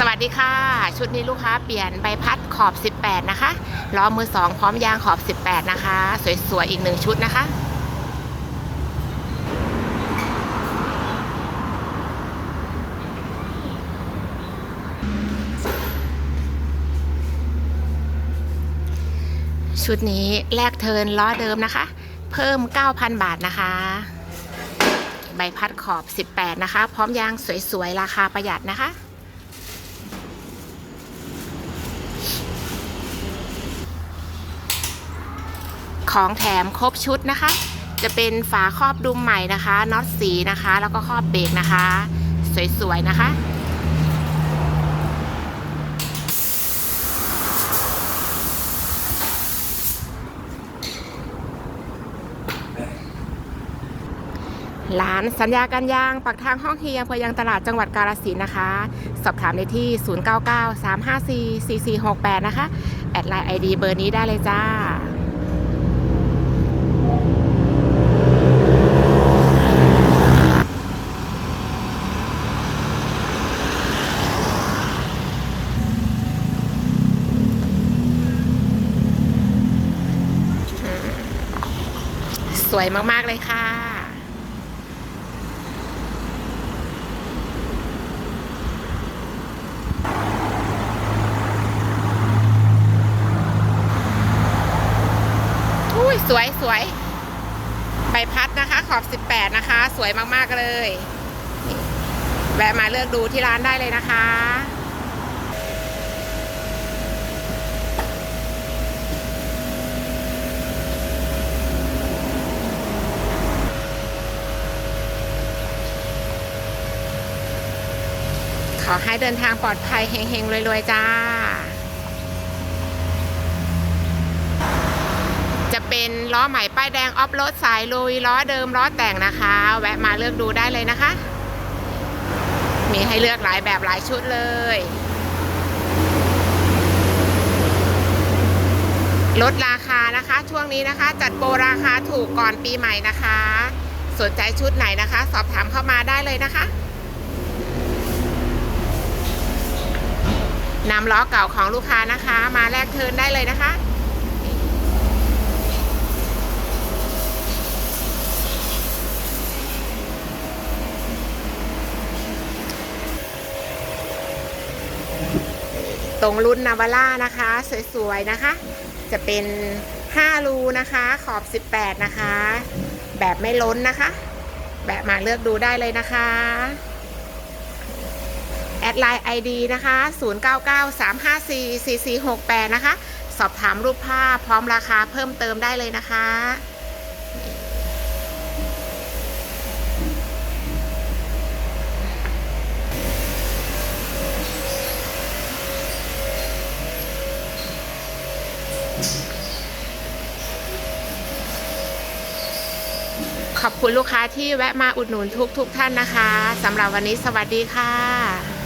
สวัสดีค่ะ ชุดนี้ลูกค้าเปลี่ยนใบพัดขอบ 18 นะคะล้อมือ 2 พร้อมยางขอบ 18 นะคะ สวยๆ อีกหนึ่งชุดนะคะชุดนี้แลกเทินล้อเดิมนะคะ เพิ่ม 9,000 บาทนะคะ ใบพัดขอบ 18 นะคะ พร้อมยางสวยๆ ราคาประหยัดนะคะ ของแถมครบชุดนะคะ จะเป็นฝาครอบดุมใหม่นะคะน็อตสีนะคะ แล้วก็ครอบเบรกนะคะ สวยๆนะคะร้านสัญญาการยางปักทางห้องเฮียอำเภอยังตลาดจังหวัดกาฬสินนะคะ สอบถามได้ที่ 0993544468 นะคะ แอดไลน์ ID เบอร์นี้ได้เลยจ้า สวยมาก ๆ เลยค่ะ อุ้ยสวยสวยใบพัดนะคะ ขอบ 18 นะคะ สวยมาก ๆ เลย แวะมาเลือกดูที่ร้านได้เลยนะคะ ขอให้เดินทางปลอดภัยเฮงๆรวยๆจ้า จะเป็นล้อใหม่ป้ายแดงออฟโรดสายลุยล้อเดิมล้อแต่งนะคะ แวะมาเลือกดูได้เลยนะคะ มีให้เลือกหลายแบบหลายชุดเลยลดราคานะคะช่วงนี้นะคะ จัดโปรราคาถูกก่อนปีใหม่นะคะ สนใจชุดไหนนะคะ สอบถามเข้ามาได้เลยนะคะ นำล้อเก่าของลูกค้านะคะ มาแลกเทินได้เลยนะคะตรงรุ่นนาวาร่านะคะ สวยๆนะคะ จะเป็น 5 รูนะคะ ขอบ 18 นะคะ แบบไม่ล้นนะคะ แบบมาเลือกดูได้เลยนะคะ ไลน์ ID นะคะ 0993544468 นะคะ สอบถามรูปภาพพร้อมราคาเพิ่มเติมได้เลยนะคะขอบคุณลูกค้าที่แวะมาอุดหนุนทุกๆทท่านนะคะสำหรับวันนี้สวัสดีค่ะ